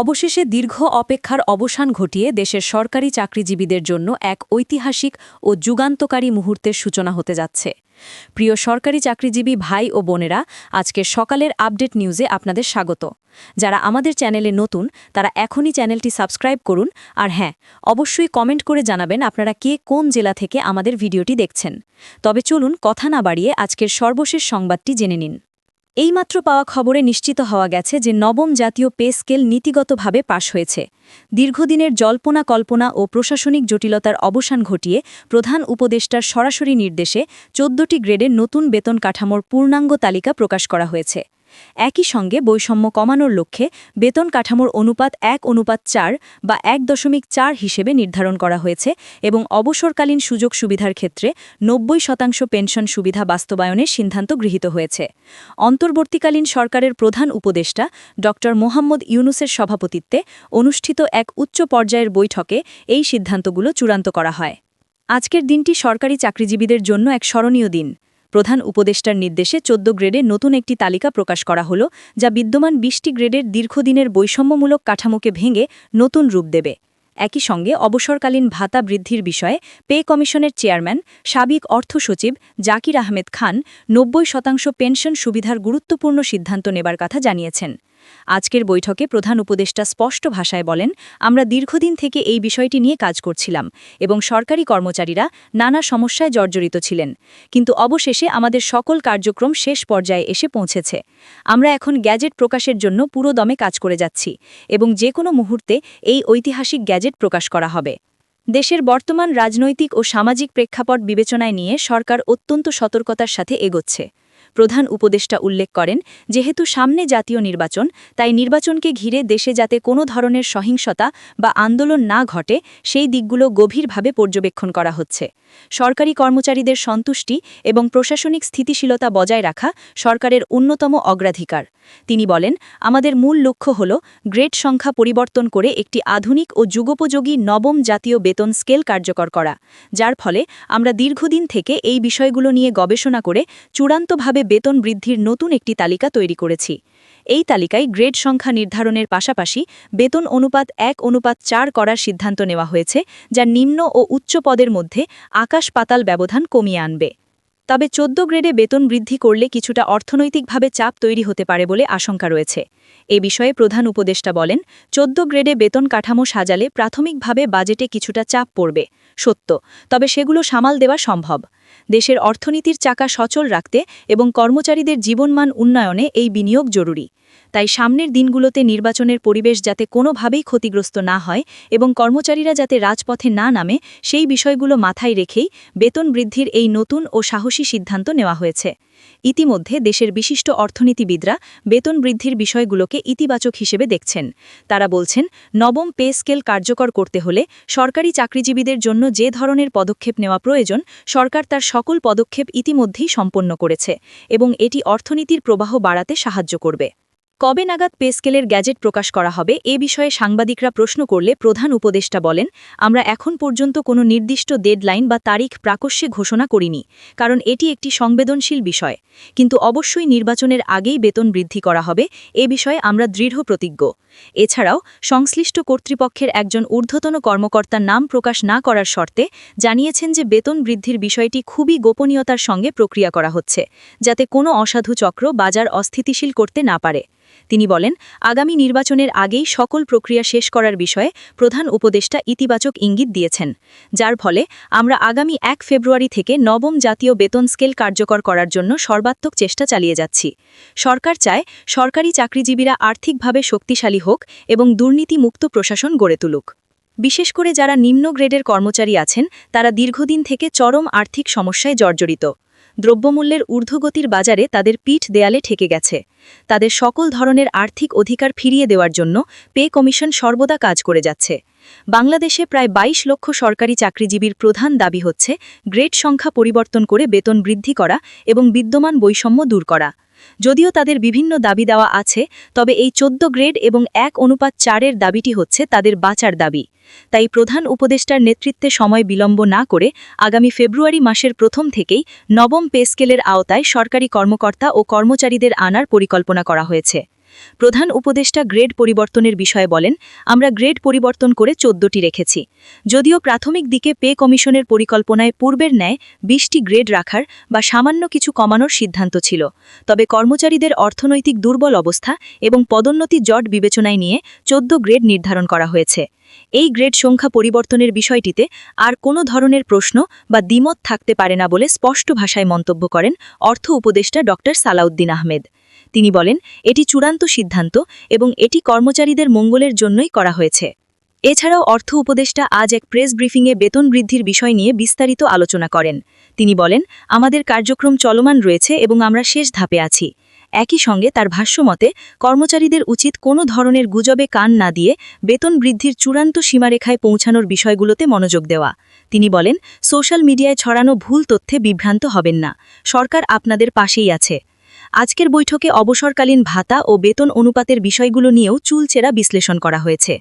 অবশেষে দীর্ঘ অপেক্ষার অবসান ঘটিয়ে দেশের সরকারি চাকরিজীবীদের জন্য এক ঐতিহাসিক ও যুগান্তকারী মুহূর্তের সূচনা হতে যাচ্ছে। প্রিয় সরকারি চাকরিজীবী ভাই ও বোনেরা আজকের সকালের আপডেট নিউজে আপনাদের স্বাগত। যারা আমাদের চ্যানেলে নতুন, তারা এখনই চ্যানেলটি সাবস্ক্রাইব করুন। আর হ্যাঁ অবশ্যই কমেন্ট করে জানাবেন আপনারা কে কোন জেলা থেকে আমাদের ভিডিওটি দেখছেন। তবে চলুন কথা না বাড়িয়ে আজকের সর্বশেষ সংবাদটি জেনে নিন। এইমাত্র পাওয়া খবরে নিশ্চিত হওয়া গেছে যে নবম জাতীয় পে স্কেল নীতিগতভাবে পাশ হয়েছে। দীর্ঘদিনের জল্পনা কল্পনা ও প্রশাসনিক জটিলতার অবসান ঘটিয়ে প্রধান উপদেষ্টার সরাসরি নির্দেশে চোদ্দটি গ্রেডের নতুন বেতন কাঠামোর পূর্ণাঙ্গ তালিকা প্রকাশ করা হয়েছে। একই সঙ্গে বৈষম্য কমানোর লক্ষ্যে বেতন কাঠামোর অনুপাত এক অনুপাত চার বা এক দশমিক চার হিসেবে নির্ধারণ করা হয়েছে এবং অবসরকালীন সুযোগ সুবিধার ক্ষেত্রে নব্বই শতাংশ পেনশন সুবিধা বাস্তবায়নের সিদ্ধান্ত গৃহীত হয়েছে। অন্তর্বর্তীকালীন সরকারের প্রধান উপদেষ্টা ড. মোহাম্মদ ইউনুসের সভাপতিত্বে অনুষ্ঠিত এক উচ্চ পর্যায়ের বৈঠকে এই সিদ্ধান্তগুলো চূড়ান্ত করা হয়। আজকের দিনটি সরকারি চাকরিজীবীদের জন্য এক স্মরণীয় দিন। প্রধান উপদেষ্টার নির্দেশে চোদ্দ গ্রেডে নতুন একটি তালিকা প্রকাশ করা হল, যা বিদ্যমান বিশটি গ্রেডের দীর্ঘদিনের বৈষম্যমূলক কাঠামোকে ভেঙে নতুন রূপ দেবে। একই সঙ্গে অবসরকালীন ভাতা বৃদ্ধির বিষয়ে পে কমিশনের চেয়ারম্যান, সাবেক অর্থ সচিব জাকির আহমেদ খান নব্বই শতাংশ পেনশন সুবিধার গুরুত্বপূর্ণ সিদ্ধান্ত নেবার কথা জানিয়েছেন। আজকের বৈঠকে প্রধান উপদেষ্টা স্পষ্ট ভাষায় বলেন, আমরা দীর্ঘদিন থেকে এই বিষয়টি নিয়ে কাজ করছিলাম এবং সরকারি কর্মচারীরা নানা সমস্যায় জর্জরিত ছিলেন। কিন্তু অবশেষে আমাদের সকল কার্যক্রম শেষ পর্যায়ে এসে পৌঁছেছে। আমরা এখন গ্যাজেট প্রকাশের জন্য পুরো দমে কাজ করে যাচ্ছি এবং যে কোনো মুহূর্তে এই ঐতিহাসিক গ্যাজেট প্রকাশ করা হবে। দেশের বর্তমান রাজনৈতিক ও সামাজিক প্রেক্ষাপট বিবেচনায় নিয়ে সরকার অত্যন্ত সতর্কতার সাথে এগোচ্ছে। প্রধান উপদেষ্টা উল্লেখ করেন, যেহেতু সামনে জাতীয় নির্বাচন, তাই নির্বাচনকে ঘিরে দেশে যাতে কোনো ধরনের সহিংসতা বা আন্দোলন না ঘটে, সেই দিকগুলো গভীরভাবে পর্যবেক্ষণ করা হচ্ছে। সরকারি কর্মচারীদের সন্তুষ্টি এবং প্রশাসনিক স্থিতিশীলতা বজায় রাখা সরকারের অন্যতম অগ্রাধিকার। তিনি বলেন, আমাদের মূল লক্ষ্য হল গ্রেড সংখ্যা পরিবর্তন করে একটি আধুনিক ও যুগোপযোগী নবম জাতীয় বেতন স্কেল কার্যকর করা, যার ফলে আমরা দীর্ঘদিন থেকে এই বিষয়গুলো নিয়ে গবেষণা করে চূড়ান্তভাবে বেতন বৃদ্ধির নতুন একটি তালিকা তৈরি করেছি। এই তালিকায় গ্রেড সংখ্যা নির্ধারণের পাশাপাশি বেতন অনুপাত এক, অনুপাত চার করার সিদ্ধান্ত নেওয়া হয়েছে, যা নিম্ন ও উচ্চ পদের মধ্যে আকাশ পাতাল ব্যবধান কমিয়ে আনবে। তবে চোদ্দ গ্রেডে বেতন বৃদ্ধি করলে কিছুটা অর্থনৈতিকভাবে চাপ তৈরি হতে পারে বলে আশঙ্কা রয়েছে। এ বিষয়ে প্রধান উপদেষ্টা বলেন, চোদ্দ গ্রেডে বেতন কাঠামো সাজালে প্রাথমিকভাবে বাজেটে কিছুটা চাপ পড়বে। সত্য, তবে সেগুলো সামাল দেওয়া সম্ভব। দেশের অর্থনীতির চাকা সচল রাখতে এবং কর্মচারীদের জীবনমান উন্নয়নে এই বিনিয়োগ জরুরি। তাই সামনের দিনগুলোতে নির্বাচনের পরিবেশ যাতে কোনোভাবেই ক্ষতিগ্রস্ত না হয় এবং কর্মচারীরা যাতে রাজপথে না নামে, সেই বিষয়গুলো মাথায় রেখেই বেতন বৃদ্ধির এই নতুন ও সাহসী সিদ্ধান্ত নেওয়া হয়েছে। ইতিমধ্যে দেশের বিশিষ্ট অর্থনীতিবিদরা বেতন বৃদ্ধির বিষয়গুলোকে ইতিবাচক হিসেবে দেখছেন। তারা বলছেন, নবম পে স্কেল কার্যকর করতে হলে সরকারি চাকরিজীবীদের জন্য যে ধরনের পদক্ষেপ নেওয়া প্রয়োজন, সরকার তার সকল পদক্ষেপ ইতিমধ্যেই সম্পন্ন করেছে এবং এটি অর্থনীতির প্রবাহ বাড়াতে সাহায্য করবে। কবে নাগাদ পে স্কেলের গ্যাজেট প্রকাশ করা হবে এ বিষয়ে সাংবাদিকরা প্রশ্ন করলে প্রধান উপদেষ্টা বলেন, আমরা এখন পর্যন্ত কোনো নির্দিষ্ট ডেডলাইন বা তারিখ প্রাকস্যে ঘোষণা করিনি, কারণ এটি একটি সংবেদনশীল বিষয়। কিন্তু অবশ্যই নির্বাচনের আগেই বেতন বৃদ্ধি করা হবে, এ বিষয়ে আমরা দৃঢ় প্রতিজ্ঞ। এছাড়াও, সংশ্লিষ্ট কর্তৃপক্ষের একজন ঊর্ধ্বতন কর্মকর্তার নাম প্রকাশ না করার শর্তে জানিয়েছেন যে বেতন বৃদ্ধির বিষয়টি খুবই গোপনীয়তার সঙ্গে প্রক্রিয়া করা হচ্ছে, যাতে কোনো অসাধু চক্র বাজার অস্থিতিশীল করতে না পারে। তিনি বলেন, আগামী নির্বাচনের আগেই সকল প্রক্রিয়া শেষ করার বিষয়ে প্রধান উপদেষ্টা ইতিবাচক ইঙ্গিত দিয়েছেন, যার ফলে আমরা আগামী এক ফেব্রুয়ারি থেকে নবম জাতীয় বেতন স্কেল কার্যকর করার জন্য সর্বাত্মক চেষ্টা চালিয়ে যাচ্ছি। সরকার চায় সরকারি চাকরিজীবীরা আর্থিকভাবে শক্তিশালী হোক এবং দুর্নীতিমুক্ত প্রশাসন গড়ে তুলুক। বিশেষ করে যারা নিম্ন গ্রেডের কর্মচারী আছেন, তারা দীর্ঘদিন থেকে চরম আর্থিক সমস্যায় জর্জরিত। দ্রব্যমূল্যের ঊর্ধ্বগতির বাজারে তাদের পিঠ দেয়ালে ঠেকে গেছে। তাদের সকল ধরনের আর্থিক অধিকার ফিরিয়ে দেওয়ার জন্য পে কমিশন সর্বদা কাজ করে যাচ্ছে। বাংলাদেশে প্রায় ২২ লক্ষ সরকারি চাকরিজীবীর প্রধান দাবি হচ্ছে গ্রেড সংখ্যা পরিবর্তন করে বেতন বৃদ্ধি করা এবং বিদ্যমান বৈষম্য দূর করা। যদিও তাদের বিভিন্ন দাবি দেওয়া আছে, তবে এই চোদ্দ গ্রেড এবং এক অনুপাত চারের দাবিটি হচ্ছে তাদের বাঁচার দাবি। তাই প্রধান উপদেষ্টার নেতৃত্বে সময় বিলম্ব না করে আগামী ফেব্রুয়ারি মাসের প্রথম থেকেই নবম পে স্কেলের আওতায় সরকারি কর্মকর্তা ও কর্মচারীদের আনার পরিকল্পনা করা হয়েছে। প্রধান উপদেষ্টা গ্রেড পরিবর্তনের বিষয়ে বলেন, আমরা গ্রেড পরিবর্তন করে চোদ্দটি রেখেছি। যদিও প্রাথমিক দিকে পে কমিশনের পরিকল্পনায় পূর্বের ন্যায় বিশটি গ্রেড রাখার বা সামান্য কিছু কমানোর সিদ্ধান্ত ছিল। তবে কর্মচারীদের অর্থনৈতিক দুর্বল অবস্থা এবং পদোন্নতি জট বিবেচনায় নিয়ে চোদ্দ গ্রেড নির্ধারণ করা হয়েছে। এই গ্রেড সংখ্যা পরিবর্তনের বিষয়টিতে আর কোনো ধরনের প্রশ্ন বা দ্বিমত থাকতে পারে না বলে স্পষ্ট ভাষায় মন্তব্য করেন অর্থ উপদেষ্টা ড সালাউদ্দিন আহমেদ। তিনি বলেন, এটি চূড়ান্ত সিদ্ধান্ত এবং এটি কর্মচারীদের মঙ্গলের জন্যই করা হয়েছে। এছাড়াও অর্থ উপদেষ্টা আজ এক প্রেস ব্রিফিংয়ে বেতন বৃদ্ধির বিষয় নিয়ে বিস্তারিত আলোচনা করেন। তিনি বলেন, আমাদের কার্যক্রম চলমান রয়েছে এবং আমরা শেষ ধাপে আছি। একই সঙ্গে তার ভাষ্যমতে কর্মচারীদের উচিত কোনো ধরনের গুজবে কান না দিয়ে বেতন বৃদ্ধির চূড়ান্ত সীমারেখায় পৌঁছানোর বিষয়গুলোতে মনোযোগ দেওয়া। তিনি বলেন, সোশ্যাল মিডিয়ায় ছড়ানো ভুল তথ্যে বিভ্রান্ত হবেন না। সরকার আপনাদের পাশেই আছে। আজকের বৈঠকে অবসরকালীন ভাতা ও বেতন অনুপাতের বিষয়গুলো নিয়েও চুলচেরা বিশ্লেষণ করা হয়েছে।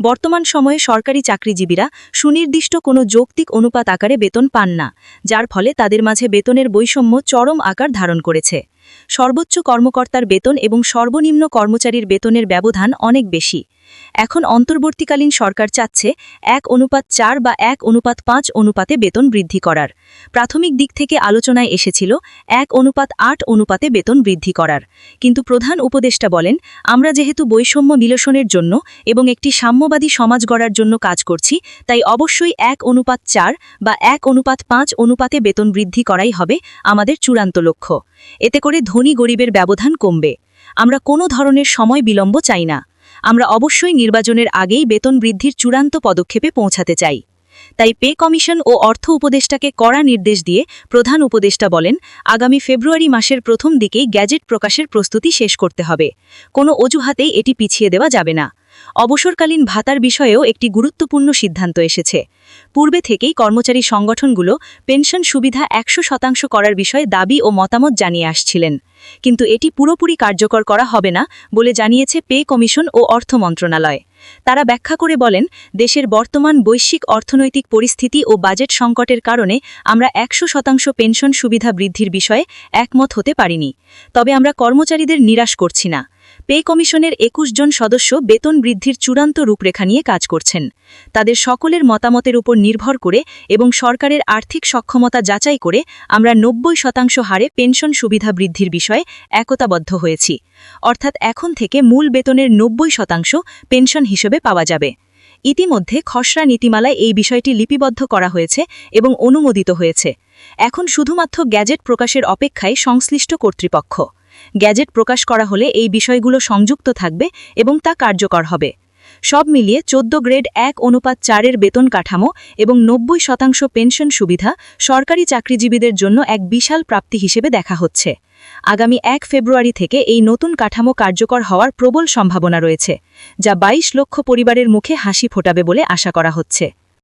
বর্তমান সময়ে সরকারি চাকরিজীবীরা সুনির্দিষ্ট কোনো যৌক্তিক অনুপাত আকারে বেতন পান না, যার ফলে তাদের মাঝে বেতনের বৈষম্য চরম আকার ধারণ করেছে। সর্বোচ্চ কর্মকর্তার বেতন এবং সর্বনিম্ন কর্মচারীর বেতনের ব্যবধান অনেক বেশি। এখন অন্তর্বর্তীকালীন সরকার চাচ্ছে এক অনুপাত চার বা এক অনুপাত পাঁচ অনুপাতে বেতন বৃদ্ধি করার। প্রাথমিক দিক থেকে আলোচনায় এসেছিল এক অনুপাত আট অনুপাতে বেতন বৃদ্ধি করার। কিন্তু প্রধান উপদেষ্টা বলেন, আমরা যেহেতু বৈষম্য বিলোসনের জন্য এবং একটি সাম্যবাদী সমাজ গড়ার জন্য কাজ করছি, তাই অবশ্যই এক অনুপাত চার বা এক অনুপাত পাঁচ অনুপাতে বেতন বৃদ্ধি করাই হবে আমাদের চূড়ান্ত লক্ষ্য। এতে করে ধনী গরিবের ব্যবধান কমবে। আমরা কোনো ধরনের সময় বিলম্ব চাই না। আমরা অবশ্যই নির্বাচনের আগেই বেতন বৃদ্ধির চূড়ান্ত পদক্ষেপে পৌঁছাতে চাই। তাই পে কমিশন ও অর্থ উপদেষ্টাকে কড়া নির্দেশ দিয়ে প্রধান উপদেষ্টা বলেন, আগামী ফেব্রুয়ারি মাসের প্রথম দিকেই গ্যাজেট প্রকাশের প্রস্তুতি শেষ করতে হবে। কোনো অজুহাতেই এটি পিছিয়ে দেওয়া যাবে না। অবসরকালীন ভাতার বিষয়েও একটি গুরুত্বপূর্ণ সিদ্ধান্ত এসেছে। পূর্বে থেকেই কর্মচারী সংগঠনগুলো পেনশন সুবিধা একশো শতাংশ করার বিষয়ে দাবি ও মতামত জানিয়ে আসছিলেন। কিন্তু এটি পুরোপুরি কার্যকর করা হবে না বলে জানিয়েছে পে কমিশন ও অর্থ মন্ত্রণালয়। তারা ব্যাখ্যা করে বলেন, দেশের বর্তমান বৈশ্বিক অর্থনৈতিক পরিস্থিতি ও বাজেট সংকটের কারণে আমরা একশো শতাংশ পেনশন সুবিধা বৃদ্ধির বিষয়ে একমত হতে পারিনি। তবে আমরা কর্মচারীদের নিরাশ করছি না। পে কমিশনের একুশ জন সদস্য বেতন বৃদ্ধির চূড়ান্ত রূপরেখা নিয়ে কাজ করছেন। তাদের সকলের মতামতের উপর নির্ভর করে এবং সরকারের আর্থিক সক্ষমতা যাচাই করে আমরা নব্বই শতাংশ হারে পেনশন সুবিধা বৃদ্ধির বিষয়ে একতাবদ্ধ হয়েছি। অর্থাৎ এখন থেকে মূল বেতনের নব্বই শতাংশ পেনশন হিসেবে পাওয়া যাবে। ইতিমধ্যে খসড়া নীতিমালায় এই বিষয়টি লিপিবদ্ধ করা হয়েছে এবং অনুমোদিত হয়েছে। এখন শুধুমাত্র গ্যাজেট প্রকাশের অপেক্ষায় সংশ্লিষ্ট কর্তৃপক্ষ। গ্যাজেট প্রকাশ করা হলে এই বিষয়গুলো সংযুক্ত থাকবে এবং তা কার্যকর হবে। সব মিলিয়ে চোদ্দ গ্রেড এক অনুপাত চারের বেতন কাঠামো এবং নব্বই শতাংশ পেনশন সুবিধা সরকারি চাকরিজীবীদের জন্য এক বিশাল প্রাপ্তি হিসেবে দেখা হচ্ছে। আগামী এক ফেব্রুয়ারি থেকে এই নতুন কাঠামো কার্যকর হওয়ার প্রবল সম্ভাবনা রয়েছে, যা ২২ লক্ষ পরিবারের মুখে হাসি ফোটাবে বলে আশা করা হচ্ছে।